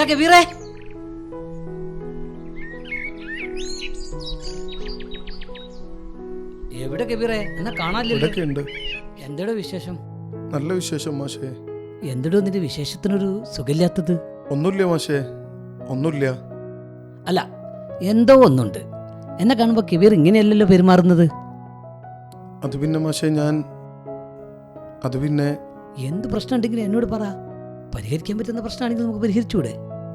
എടാ കബീറേ എവിടെ കബീറേ എന്നാ കാണാനില്ല? ഇവിടെയൊക്കെ ഉണ്ട് എന്തെടോ വിശേഷം? നല്ല വിശേഷം മാഷേ. എന്തെടോ നിന്റെ വിശേഷത്തിനൊരു സുഖമില്ലാത്തത്? ഒന്നുമില്ല മാഷേ. ഒന്നുമില്ല. അല്ല എന്തോ ഒന്നുണ്ട്. എന്നെ കാണുമ്പോ കബീർ ഇങ്ങനെയല്ലല്ലോ പെരുമാറുന്നത്? അത് പിന്നെ മാഷേ ഞാൻ അത് പിന്നെ എന്ത് പ്രശ്നം ഉണ്ടെങ്കിലും എന്നോട് പറ. പരിഹരിക്കാൻ പറ്റുന്ന പ്രശ്നമാണെങ്കിൽ നമുക്ക് പരിഹരിച്ചൂടെ?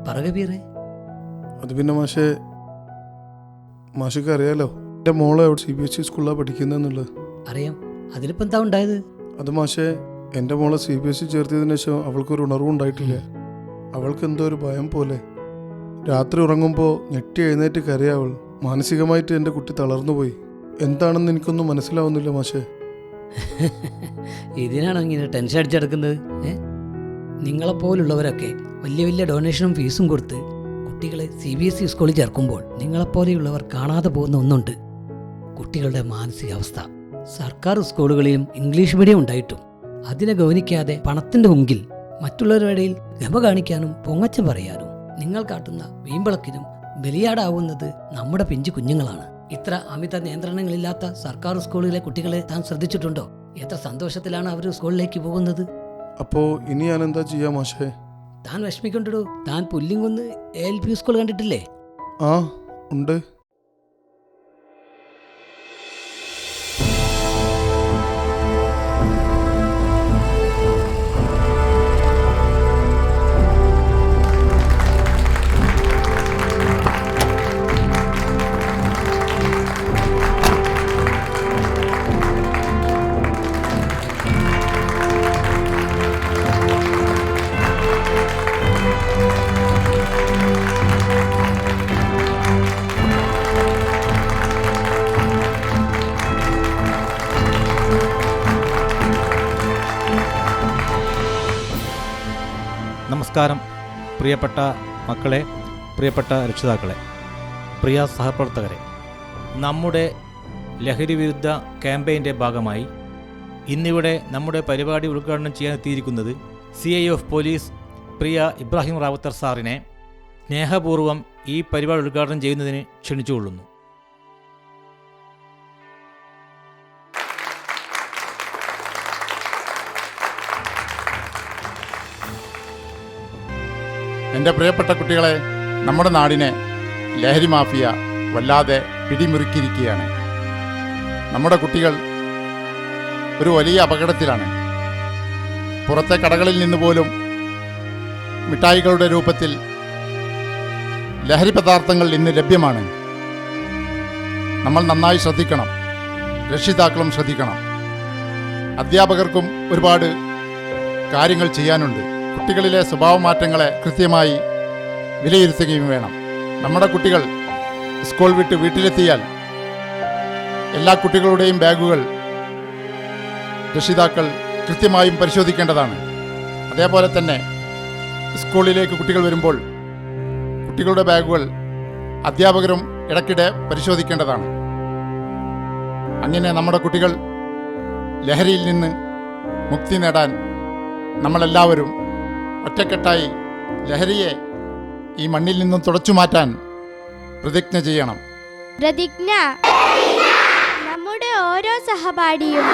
പറ കബീറേ അത് പിന്നെ മാഷെ മാഷിക്ക് അറിയാലോ. എന്റെ മോളെ അവിടെ സി ബി എസ് ഇ സ്കൂളിലാണ് പഠിക്കുന്നതെന്നുള്ളത് അറിയാം. അതിലിപ്പോ എന്താ ഉണ്ടായത്? അത് മാഷെ എന്റെ മോളെ സി ബി എസ് ഇ ചേർത്തതിന് ശേഷം അവൾക്കൊരു ഉണർവും ഉണ്ടായിട്ടില്ല. അവൾക്ക് എന്തോ ഒരു ഭയം പോലെ. രാത്രി ഉറങ്ങുമ്പോൾ ഞെട്ടി എഴുന്നേറ്റ് കരയാവൾ മാനസികമായിട്ട് എന്റെ കുട്ടി തളർന്നു പോയി. എന്താണെന്ന് എനിക്കൊന്നും മനസ്സിലാവുന്നില്ല മാഷെ. ഇതിനാണോ ഇങ്ങനെ ടെൻഷൻ അടിച്ചെടുക്കുന്നത്? ഏ? നിങ്ങളെപ്പോലുള്ളവരൊക്കെ വലിയ വലിയ ഡൊണേഷനും ഫീസും കൊടുത്ത് കുട്ടികളെ സി ബി എസ് ഇ സ്കൂളിൽ ചേർക്കുമ്പോൾ നിങ്ങളെപ്പോലെയുള്ളവർ കാണാതെ പോകുന്ന ഒന്നുണ്ട്. കുട്ടികളുടെ മാനസികാവസ്ഥ. സർക്കാർ സ്കൂളുകളിലും ഇംഗ്ലീഷ് മീഡിയം ഉണ്ടായിട്ടും അതിനെ ഗൗനിക്കാതെ പണത്തിന്റെ മുങ്കിൽ മറ്റുള്ളവരുടെ ഗമ കാണിക്കാനും പൊങ്ങച്ചം പറയാനും നിങ്ങൾ കാട്ടുന്ന വീമ്പളക്കിനും ബലിയാടാവുന്നത് നമ്മുടെ പിഞ്ചു കുഞ്ഞുങ്ങളാണ്. ഇത്ര അമിത നിയന്ത്രണങ്ങളില്ലാത്ത സർക്കാർ സ്കൂളിലെ കുട്ടികളെ താൻ ശ്രദ്ധിച്ചിട്ടുണ്ടോ? എത്ര സന്തോഷത്തിലാണ് അവർ സ്കൂളിലേക്ക് പോകുന്നത്? അപ്പോൾ ഇനി ഞാൻ എന്താ ചെയ്യാ മാഷേ? താൻ വിഷമിക്കണ്ടോ താൻ പുല്ലിങ്കുന്ന് എൽ പി സ്കൂൾ കണ്ടിട്ടില്ലേ? ആ ഉണ്ട്. നമസ്കാരം പ്രിയപ്പെട്ട മക്കളെ പ്രിയപ്പെട്ട രക്ഷിതാക്കളെ പ്രിയ സഹപ്രവർത്തകരെ. നമ്മുടെ ലഹരി വിരുദ്ധ ക്യാമ്പയിന്റെ ഭാഗമായി ഇന്നിവിടെ നമ്മുടെ പരിപാടി ഉദ്ഘാടനം ചെയ്യാൻ എത്തിയിരിക്കുന്നത് C I of police Priya Ibrahim Rawther സാറിനെ സ്നേഹപൂർവം ഈ പരിപാടി ഉദ്ഘാടനം ചെയ്യുന്നതിന് ക്ഷണിച്ചുകൊള്ളുന്നു. എന്റെ പ്രിയപ്പെട്ട കുട്ടികളെ നമ്മുടെ നാടിനെ ലഹരി മാഫിയ വല്ലാതെ പിടിമുറുക്കിയിരിക്കുകയാണ്. നമ്മുടെ കുട്ടികൾ ഒരു വലിയ അപകടത്തിലാണ്. പുറത്തെ കടകളിൽ നിന്ന് പോലും മിഠായികളുടെ രൂപത്തിൽ ലഹരി പദാർത്ഥങ്ങൾ ഇന്ന് ലഭ്യമാണ്. നമ്മൾ നന്നായി ശ്രദ്ധിക്കണം. രക്ഷിതാക്കളും ശ്രദ്ധിക്കണം. അധ്യാപകർക്കും ഒരുപാട് കാര്യങ്ങൾ ചെയ്യാനുണ്ട്. കുട്ടികളിലെ സ്വഭാവ മാറ്റങ്ങളെ കൃത്യമായി വിലയിരുത്തുകയും വേണം. നമ്മുടെ കുട്ടികൾ സ്കൂൾ വിട്ട് വീട്ടിലെത്തിയാൽ എല്ലാ കുട്ടികളുടെയും ബാഗുകൾ രക്ഷിതാക്കൾ കൃത്യമായും പരിശോധിക്കേണ്ടതാണ്. അതേപോലെ തന്നെ സ്കൂളിലേക്ക് കുട്ടികൾ വരുമ്പോൾ കുട്ടികളുടെ ബാഗുകൾ അധ്യാപകരും ഇടയ്ക്കിടെ പരിശോധിക്കേണ്ടതാണ്. അങ്ങനെ നമ്മുടെ കുട്ടികൾ ലഹരിയിൽ നിന്ന് മുക്തി നേടാൻ നമ്മളെല്ലാവരും ഒറ്റക്കെട്ടായി ലഹരിയെ ഈ മണ്ണിൽ നിന്നും തുടച്ചു മാറ്റാൻ പ്രതിജ്ഞ ചെയ്യണം. പ്രതിജ്ഞ. നമ്മുടെ ഓരോ സഹപാഠിയും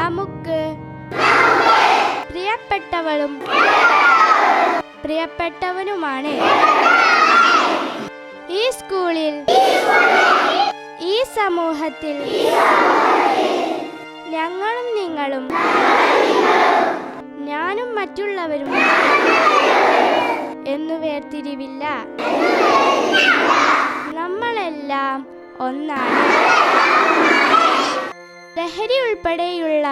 നമുക്ക് പ്രിയപ്പെട്ടവളും പ്രിയപ്പെട്ടവനുമാണ്. ഈ സ്കൂളിൽ ഈ സമൂഹത്തിൽ ഞങ്ങളും നിങ്ങളും ഞാനും മറ്റുള്ളവരും എന്നു വേർതിരിവില്ല. നമ്മളെല്ലാം ഒന്നാണ്. ലഹരി ഉൾപ്പെടെയുള്ള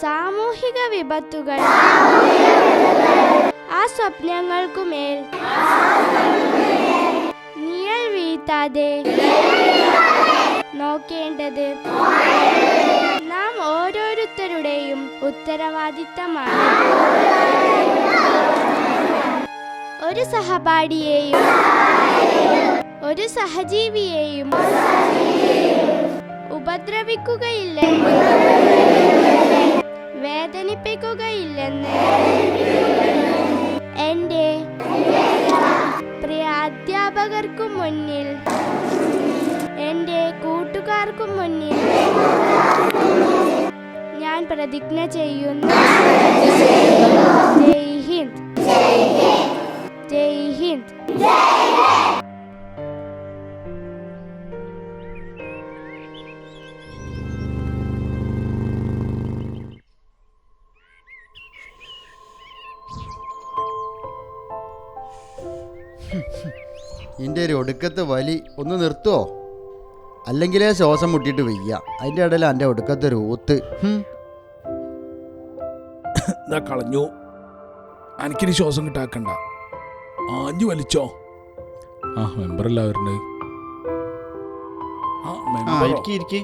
സാമൂഹിക വിപത്തുകൾ ആ സ്വപ്നങ്ങൾക്കുമേൽ നിഴൽ വീഴ്ത്താതെ നോക്കേണ്ടത് ഓരോരുത്തരുടെയും ഉത്തരവാദിത്തമാണ്. ഒരു സഹപാഠിയെയും ഒരു സഹജീവിയെയും ഉപദ്രവിക്കുകയില്ലെന്ന് വേദനിപ്പിക്കുകയില്ലെന്ന് എന്റെ പ്രിയ അധ്യാപകർക്കു മുന്നിൽ എന്റെ കൂട്ടുകാർക്കു മുന്നിൽ ഞാൻ പ്രതിജ്ഞ ചെയ്യുന്നു. ജയ് ഹിന്ദ്. ജയ് ഹിന്ദ്. ഇതിന്റെ ഒരു ഒടുക്കത്തെ വലി ഒന്ന് നിർത്തുവോ? അല്ലെങ്കിലേ ശ്വാസം മുട്ടിയിട്ട് വയ്യ. അതിന്റെ ഇടയിൽ എന്റെ ഒടുക്കത്തെ ഒരു ഊത്ത്. ഇതാ കളഞ്ഞു. എനിക്കിനി ശ്വാസം കിട്ടാക്കണ്ട. ആഞ്ഞു വലിച്ചോ. ആ മെമ്പർ എല്ലാവരുണ്ട്. ആ ആ മെമ്പർ ഇരിക്കി ഇരിക്കി.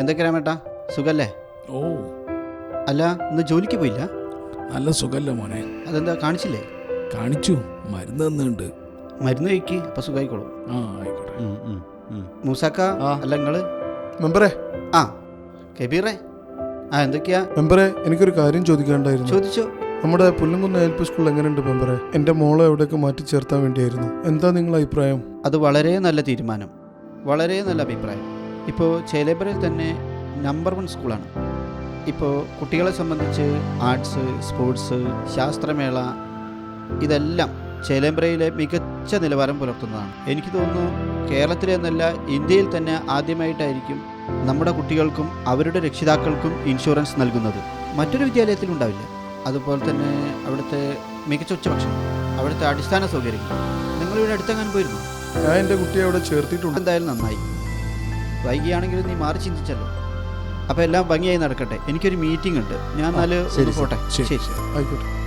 എന്തൊക്കെ രാമേട്ടാ? സുഖല്ലേ? ഓ. അല്ല ഇന്ന് ജോലിക്ക് പോയില്ല? നല്ല സുഖല്ല മോനെ. അതെന്താ കാണിച്ചില്ലേ? കാണിച്ചു. മരുന്ന് തന്നുണ്ട് മരുന്ന് കഴിക്ക് അപ്പൊ സുഖമായിക്കോളും ആ ആയിക്കോട്ടെ. മൂസാക്ക ആ. അല്ല നിങ്ങൾ മെമ്പറേ. ആ കബീറേ? ആ എന്തൊക്കെയാ? മെമ്പറെ എനിക്കൊരു കാര്യം ചോദിക്കാണ്ടായിരുന്നു ചോദിച്ചോ. നമ്മുടെ പുല്ലുംകുന്ന് എൽ പി സ്കൂൾ എങ്ങനെയുണ്ട് മെമ്പറെ എന്റെ മോളെ എവിടേക്ക് മാറ്റി ചേർത്താൻ വേണ്ടിയായിരുന്നു. എന്താ നിങ്ങളുടെ അഭിപ്രായം? അത് വളരെ നല്ല തീരുമാനം. വളരെ നല്ല അഭിപ്രായം. ഇപ്പോൾ ചേലേബറിൽ തന്നെ നമ്പർ വൺ സ്കൂളാണ്. ഇപ്പോൾ കുട്ടികളെ സംബന്ധിച്ച് ആർട്സ് സ്പോർട്സ് ശാസ്ത്രമേള ഇതെല്ലാം ചേലേമ്പ്രയിലെ മികച്ച നിലവാരം പുലർത്തുന്നതാണ്. എനിക്ക് തോന്നുന്നു കേരളത്തിലെന്നല്ല ഇന്ത്യയിൽ തന്നെ ആദ്യമായിട്ടായിരിക്കും നമ്മുടെ കുട്ടികൾക്കും അവരുടെ രക്ഷിതാക്കൾക്കും ഇൻഷുറൻസ് നൽകുന്നത്. മറ്റൊരു വിദ്യാലയത്തിൽ ഉണ്ടാവില്ല. അതുപോലെ തന്നെ അവിടുത്തെ മികച്ച ഉച്ചഭക്ഷണം അവിടുത്തെ അടിസ്ഥാന സൗകര്യങ്ങൾ. നിങ്ങൾ നിങ്ങളിവിടെ അടുത്തെങ്ങാൻ പോയിരുന്നു? ഞാൻ എന്റെ കുട്ടിയെ അവിടെ ചേർത്തിട്ടുണ്ട്. എന്തായാലും നന്നായി. വൈകിയാണെങ്കിലും നീ മാറി ചിന്തിച്ചല്ലോ. അപ്പോൾ എല്ലാം ഭംഗിയായി നടക്കട്ടെ. എനിക്കൊരു മീറ്റിംഗ് ഉണ്ട്. ഞാൻ എന്നാൽ പോട്ടെ. ശരി ശരി. ആയിക്കോട്ടെ.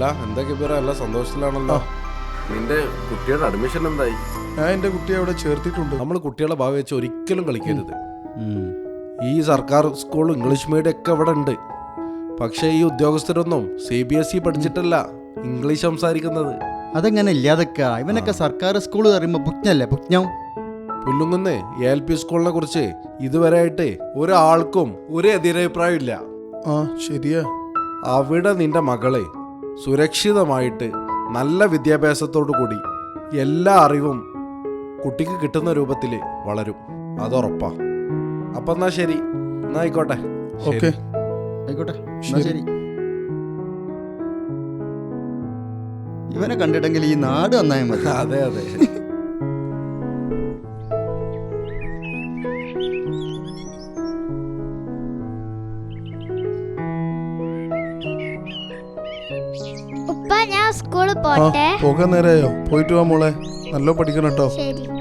അല്ല എന്തൊക്കെ പേര്? അല്ല സന്തോഷത്തിലാണല്ലോ. നിന്റെ കുട്ടിയുടെ അഡ്മിഷൻ എന്തായി? ഞാൻ എന്റെ കുട്ടിയെ അവിടെ ചേർത്തിട്ടുണ്ട്. നമ്മൾ കുട്ടികളെ ഭാവി വെച്ച് ഒരിക്കലും കളിക്കരുത്. ഈ സർക്കാർ സ്കൂൾ ഇംഗ്ലീഷ് മീഡിയം ഒക്കെ ഇവിടെ ഉണ്ട്. പക്ഷേ ഈ ഉദ്യോഗസ്ഥരൊന്നും സി ബി എസ് ഇ പഠിച്ചിട്ടല്ല ഇംഗ്ലീഷ് സംസാരിക്കുന്നത്. അതെങ്ങനെ ഇല്ലാതൊക്കെ? ഇവനൊക്കെ സർക്കാർ സ്കൂൾ പറയുമ്പോൾ പുജ്ഞല്ലേ പുജ്ഞം പുല്ലുങ്ങുന്ന് എൽ പി സ്കൂളിനെ കുറിച്ച് ഇതുവരെ ആയിട്ട് ഒരാൾക്കും ഒരു എതിരഭിപ്രായം ഇല്ല ആ ശരിയാ. അവിടെ നിന്റെ മകളെ സുരക്ഷിതമായിട്ട് നല്ല വിദ്യാഭ്യാസത്തോടു കൂടി എല്ലാ അറിവും കുട്ടിക്ക് കിട്ടുന്ന രൂപത്തിൽ വളരും. അതുറപ്പാ. അപ്പൊ എന്നാ ശരി. എന്നാ ആയിക്കോട്ടെ. ഓക്കെ. ആയിക്കോട്ടെ. ശരി. ഇവനെ കണ്ടിട്ടെങ്കിൽ ഈ നാട് നന്നായി മതി. അതെ അതെ. ഞാൻ സ്കൂളിൽ പോട്ടെ. പോകാൻ നേരെയോ? പോയിട്ട് വാ മോളെ. നല്ല പഠിക്കണം കേട്ടോ. ശരി.